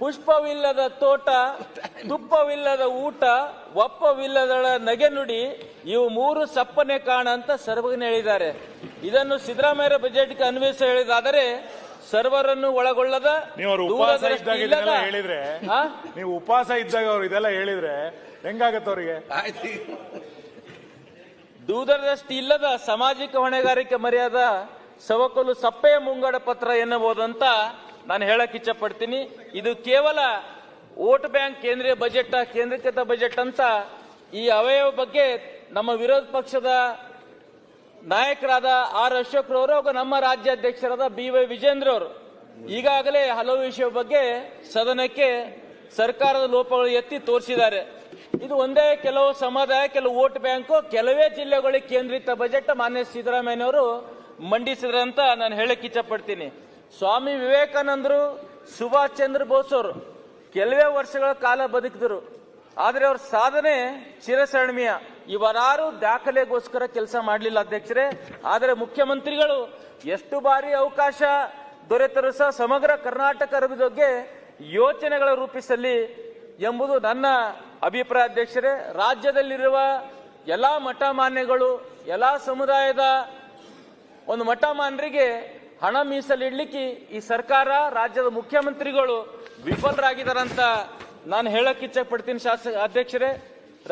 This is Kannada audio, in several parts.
ಪುಷ್ಪವಿಲ್ಲದ ತೋಟ ತುಪ್ಪವಿಲ್ಲದ ಊಟ ಒಪ್ಪವಿಲ್ಲದಳ ನಗೆ ನುಡಿ ಇವು ಮೂರು ಸಪ್ಪನೆ ಕಾಣ ಅಂತ ಸರ್ವಜ್ಞ ಹೇಳಿದ್ದಾರೆ. ಇದನ್ನು ಸಿದ್ದರಾಮಯ್ಯ ಬಜೆಟ್ಗೆ ಅನ್ವಯಿಸ ಹೇಳಿದಾದರೆ ಸರ್ವರನ್ನು ಒಳಗೊಳ್ಳದ ನೀವು ಅವ್ರು ಉಪವಾಸ ಇದ್ದಾಗ ಹೇಳಿದ್ರೆ ಆ? ನೀವು ಉಪವಾಸ ಇದ್ದಾಗ ಅವ್ರು ಇದೆಲ್ಲ ಹೇಳಿದ್ರೆ ಹೆಂಗಾಗತ್ತೆ ಅವರಿಗೆ? ದೂರದೃಷ್ಟಿ ಇಲ್ಲದ ಸಾಮಾಜಿಕ ಹೊಣೆಗಾರಿಕೆ ಮರ್ಯಾದ ಸವಕಲು ಸಪ್ಪೆಯ ಮುಂಗಡ ಪತ್ರ ಎನ್ನಬಹುದು ಅಂತ ನಾನು ಹೇಳಕ್ ಇಚ್ಛಪಡ್ತೀನಿ, ಇದು ಕೇವಲ ವೋಟ್ ಬ್ಯಾಂಕ್ ಕೇಂದ್ರೀಯ ಬಜೆಟ್ ಕೇಂದ್ರೀಕೃತ ಬಜೆಟ್ ಅಂತ ಈ ಅವಯವ ಬಗ್ಗೆ ನಮ್ಮ ವಿರೋಧ ಪಕ್ಷದ ನಾಯಕರಾದ ಆರ್ ಅಶೋಕ್ ರವರು ಹಾಗೂ ನಮ್ಮ ರಾಜ್ಯಾಧ್ಯಕ್ಷರಾದ ಬಿ ವೈ ವಿಜೇಂದ್ರ ಅವರು ಈಗಾಗಲೇ ಹಲವು ವಿಷಯ ಬಗ್ಗೆ ಸದನಕ್ಕೆ ಸರ್ಕಾರದ ಲೋಪಗಳು ಎತ್ತಿ ತೋರಿಸಿದ್ದಾರೆ. ಇದು ಒಂದೇ ಕೆಲವು ಸಮುದಾಯ, ಕೆಲವು ವೋಟ್ ಬ್ಯಾಂಕು, ಕೆಲವೇ ಜಿಲ್ಲೆಗಳಿಗೆ ಕೇಂದ್ರಿತ ಬಜೆಟ್, ಮಾನ್ಯ ಸಿದ್ದರಾಮಯ್ಯನವರು ಮಂಡಿಸಿದ್ರು ಅಂತ ನಾನು ಹೇಳಕ್ಕೆ ಇಚ್ಛಪಡ್ತೀನಿ. ಸ್ವಾಮಿ ವಿವೇಕಾನಂದರು, ಸುಭಾಷ್ ಚಂದ್ರ ಬೋಸ್ ಅವರು ಕೆಲವೇ ವರ್ಷಗಳ ಕಾಲ ಬದುಕಿದರು. ಆದರೆ ಅವ್ರ ಸಾಧನೆ ಚಿರಸರಣೀಯ ಇವರಾರು ದಾಖಲೆಗೋಸ್ಕರ ಕೆಲಸ ಮಾಡಲಿಲ್ಲ ಅಧ್ಯಕ್ಷರೇ. ಆದರೆ ಮುಖ್ಯಮಂತ್ರಿಗಳು ಎಷ್ಟು ಬಾರಿ ಅವಕಾಶ ದೊರೆತರೂ ಸಹ ಸಮಗ್ರ ಕರ್ನಾಟಕ ಬಗ್ಗೆ ಯೋಚನೆಗಳ ರೂಪಿಸಲಿ ಎಂಬುದು ನನ್ನ ಅಭಿಪ್ರಾಯ ಅಧ್ಯಕ್ಷರೇ. ರಾಜ್ಯದಲ್ಲಿರುವ ಎಲ್ಲ ಮಠ ಮಾನ್ಯಗಳು, ಎಲ್ಲ ಸಮುದಾಯದ ಒಂದು ಮಠ ಮಾನ್ಯರಿಗೆ ಹಣ ಮೀಸಲಿಡ್ಲಿಕ್ಕೆ ಈ ಸರ್ಕಾರ ರಾಜ್ಯದ ಮುಖ್ಯಮಂತ್ರಿಗಳು ವಿಫಲರಾಗಿದ್ದಾರಂತ ನಾನು ಹೇಳಕ್ ಇಚ್ಛೆ ಪಡ್ತೀನಿ ಶಾಸಕ ಅಧ್ಯಕ್ಷರೇ.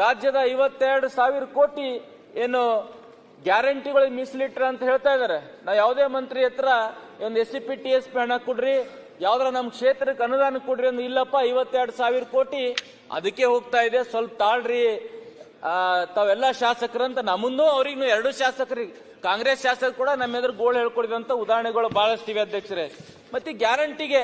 ರಾಜ್ಯದ ಐವತ್ತೆರಡು ಸಾವಿರ ಕೋಟಿ ಏನು ಗ್ಯಾರಂಟಿಗಳಿಗೆ ಮೀಸಲಿಟ್ರ ಅಂತ ಹೇಳ್ತಾ ಇದ್ದಾರೆ. ನಾ ಯಾವುದೇ ಮಂತ್ರಿ ಹತ್ರ ಒಂದು S C P T S P ಹಣ ಕೊಡ್ರಿ, ಯಾವ್ದಾರ ನಮ್ಮ ಕ್ಷೇತ್ರಕ್ಕೆ ಅನುದಾನ ಕೊಡ್ರಿ ಅಂದ್ರೆ ಇಲ್ಲಪ್ಪ, ಐವತ್ತೆರಡು ಸಾವಿರ ಕೋಟಿ ಅದಕ್ಕೆ ಹೋಗ್ತಾ ಇದೆ. ಸ್ವಲ್ಪ ತಾಳ್ರಿ ತಾವೆಲ್ಲ ಶಾಸಕರಂತ ನಮ್ಮನ್ನು ಅವ್ರಿಗೂ ಎರಡು ಶಾಸಕರಿಗೆ ಕಾಂಗ್ರೆಸ್ ಶಾಸಕರು ಕೂಡ ನಮ್ಮ ಎದುರು ಗೋಳು ಹೇಳ್ಕೊಡಿದಂತ ಉದಾಹರಣೆಗಳು ಬಹಳಷ್ಟಿವೆ ಅಧ್ಯಕ್ಷರೇ. ಮತ್ತೆ ಗ್ಯಾರಂಟಿಗೆ,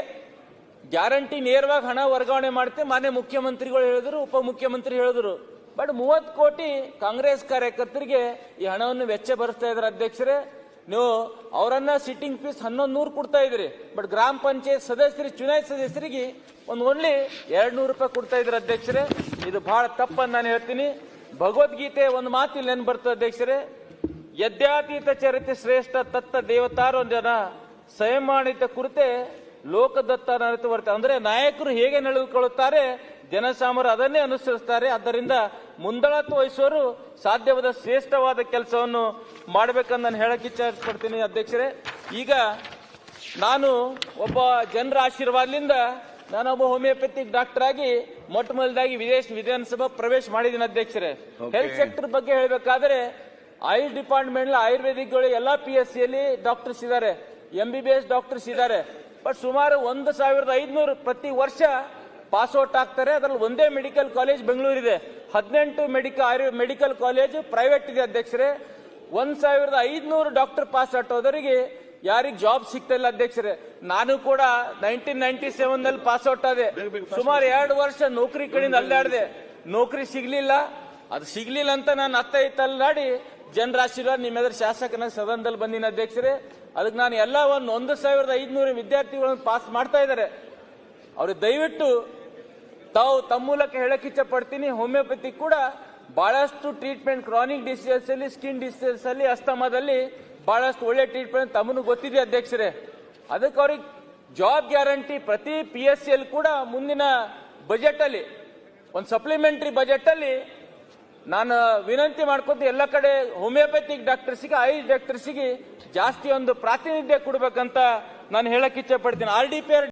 ಗ್ಯಾರಂಟಿ ನೇರವಾಗಿ ಹಣ ವರ್ಗಾವಣೆ ಮಾಡ್ತೆ ಮಾನ್ಯ ಮುಖ್ಯಮಂತ್ರಿಗಳು ಹೇಳಿದ್ರು, ಉಪಮುಖ್ಯಮಂತ್ರಿ ಹೇಳಿದ್ರು. ಬಟ್ ಮೂವತ್ತು ಕೋಟಿ ಕಾಂಗ್ರೆಸ್ ಕಾರ್ಯಕರ್ತರಿಗೆ ಈ ಹಣವನ್ನು ವೆಚ್ಚ ಭರಿಸ್ತಾ ಇದ್ರ ಅಧ್ಯಕ್ಷರೇ. ನೀವು ಅವರನ್ನ ಸಿಟ್ಟಿಂಗ್ ಫೀಸ್ ಹನ್ನೊಂದು ನೂರು ಕೊಡ್ತಾ ಇದ್ರಿ ಬಟ್ ಗ್ರಾಮ ಪಂಚಾಯತ್ ಸದಸ್ಯರಿಗೆ ಚುನಾಯಿತ ಸದಸ್ಯರಿಗೆ ಒಂದು ಓನ್ಲಿ ಎರಡ್ ನೂರು ರೂಪಾಯಿ ಕೊಡ್ತಾ ಇದ್ರು ಅಧ್ಯಕ್ಷರೇ. ಇದು ಬಹಳ ತಪ್ಪನ್ನು ನಾನು ಹೇಳ್ತೀನಿ. ಭಗವದ್ಗೀತೆ ಒಂದು ಮಾತು ಇಲ್ಲಿ ಏನು ಬರ್ತದೆ ಅಧ್ಯಕ್ಷರೇ? ಯದ್ಯಾತೀತ ಚರಿತೆ ಶ್ರೇಷ್ಠ ತತ್ತ ದೇವತಾರೊಂದನ ಸ್ವಯಮಾಣಿತ ಕುರಿತೆ ಲೋಕದತ್ತ ನರಿತು ಬರ್ತದೆ ಅಂದ್ರೆ ನಾಯಕರು ಹೇಗೆ ನಡೆದುಕೊಳ್ಳುತ್ತಾರೆ ಜನಸಾಮರು ಅದನ್ನೇ ಅನುಸರಿಸ್ತಾರೆ. ಆದ್ದರಿಂದ ಮುಂದಳತ್ವ ವಹಿಸೋರು ಸಾಧ್ಯವಾದ ಶ್ರೇಷ್ಠವಾದ ಕೆಲಸವನ್ನು ಮಾಡ್ಬೇಕಂತ ನಾನು ಹೇಳಕ್ಕೆ ಇಚ್ಛಿಸ್ಕೊಡ್ತೀನಿ ಅಧ್ಯಕ್ಷರೇ. ಈಗ ನಾನು ಒಬ್ಬ ಜನರ ಆಶೀರ್ವಾದದಿಂದ ನಾನೊಬ್ಬ ಹೋಮಿಯೋಪತಿಕ್ ಡಾಕ್ಟರ್ ಆಗಿ ಮೊಟ್ಟ ಮೊದಲಾಗಿ ವಿದೇಶ ವಿಧಾನಸಭಾ ಪ್ರವೇಶ ಮಾಡಿದ್ದೀನಿ ಅಧ್ಯಕ್ಷರೇ. ಹೆಲ್ತ್ ಸೆಕ್ಟರ್ ಬಗ್ಗೆ ಹೇಳಬೇಕಾದ್ರೆ ಆಯುಷ್ ಡಿಪಾರ್ಟ್ಮೆಂಟ್ ಆಯುರ್ವೇದಿಕ್ಗಳು ಎಲ್ಲಾ ಪಿ ಎಸ್ ಸಿಯಲ್ಲಿ ಡಾಕ್ಟರ್ಸ್ ಇದ್ದಾರೆ. M B B S doctors ಇದ್ದಾರೆ. ಬಟ್ ಸುಮಾರು ಒಂದು ಸಾವಿರದ ಐದುನೂರು ಪ್ರತಿ ವರ್ಷ ಪಾಸ್ಔಟ್ ಆಗ್ತಾರೆ. ಅದರಲ್ಲಿ ಒಂದೇ ಮೆಡಿಕಲ್ ಕಾಲೇಜ್ ಬೆಂಗಳೂರಿದೆ. ಹದಿನೆಂಟು ಮೆಡಿಕಲ್ ಆಯುರ್ ಮೆಡಿಕಲ್ ಕಾಲೇಜ್ ಪ್ರೈವೇಟ್ ಇದೆ ಅಧ್ಯಕ್ಷರೇ. ಒಂದ್ ಸಾವಿರದ ಐದುನೂರು ಡಾಕ್ಟರ್ ಪಾಸ್ ಔಟ್ ಹೋದವರಿಗೆ ಯಾರಿಗ್ ಜಾಬ್ ಸಿಗ್ತಾ ಇಲ್ಲ ಅಧ್ಯಕ್ಷರೇ ನಾನು ಕೂಡ ನೈನ್ಟೀನ್ ನೈನ್ಟಿ ಸೆವೆನ್ನಲ್ಲಿ ಪಾಸ್ ಔಟ್ ಆದೆ ಸುಮಾರು ಎರಡು ವರ್ಷ ನೌಕರಿ ಕಡೆಯಿಂದ ಅಲ್ಲಾಡಿದೆ ನೌಕರಿ ಸಿಗ್ಲಿಲ್ಲ. ಅದು ಸಿಗ್ಲಿಲ್ಲ ಅಂತ ನಾನು ಅತ್ತ ಇತ್ತ ಅಲ್ಲಾಡಿ ಜನರ ಆಶೀರ್ವಾದ ನಿಮ್ಮ ಎದುರು ಶಾಸಕನ ಸದನದಲ್ಲಿ ಬಂದಿನ ಅಧ್ಯಕ್ಷರೇ. ಅದಕ್ಕೆ ನಾನು ಎಲ್ಲ ಒಂದು ಒಂದು ಸಾವಿರದ ಐದುನೂರು ವಿದ್ಯಾರ್ಥಿಗಳನ್ನು ಪಾಸ್ ಮಾಡ್ತಾ ಇದ್ದಾರೆ. ಅವ್ರಿಗೆ ದಯವಿಟ್ಟು ತಾವು ತಮ್ಮ ಮೂಲಕ ಹೇಳಕ್ ಇಚ್ಛೆ ಪಡ್ತೀನಿ. ಹೋಮಿಯೋಪತಿ ಕೂಡ ಬಹಳಷ್ಟು ಟ್ರೀಟ್ಮೆಂಟ್ ಕ್ರಾನಿಕ್ ಡಿಸೀಸಸ್ ಅಲ್ಲಿ ಸ್ಕಿನ್ ಡಿಸೀಸಸ್ ಅಲ್ಲಿ ಅಸ್ತಮಾದಲ್ಲಿ ಬಹಳಷ್ಟು ಒಳ್ಳೆ ಟ್ರೀಟ್ಮೆಂಟ್ ತಮ್ಮನ್ನು ಗೊತ್ತಿದೆ ಅಧ್ಯಕ್ಷರೇ. ಅದಕ್ಕೆ ಅವ್ರಿಗೆ ಜಾಬ್ ಗ್ಯಾರಂಟಿ ಪ್ರತಿ ಪಿ ಎಸ್ ಸಿ ಕೂಡ ಮುಂದಿನ ಬಜೆಟ್ ಅಲ್ಲಿ, ಒಂದು ಸಪ್ಲಿಮೆಂಟರಿ ಬಜೆಟ್ ಅಲ್ಲಿ ನಾನು ವಿನಂತಿ ಮಾಡ್ಕೊತ ಎಲ್ಲ ಕಡೆ ಹೋಮಿಯೋಪತಿಕ್ ಡಾಕ್ಟರ್ಸಿಗೆ ಆಯುಷ್ ಡಾಕ್ಟರ್ಸಿಗೆ ಜಾಸ್ತಿ ಒಂದು ಪ್ರಾತಿನಿಧ್ಯ ಕೊಡ್ಬೇಕಂತ ನಾನು ಹೇಳಕ್ ಇಚ್ಛೆ ಪಡ್ತೀನಿ. R D P R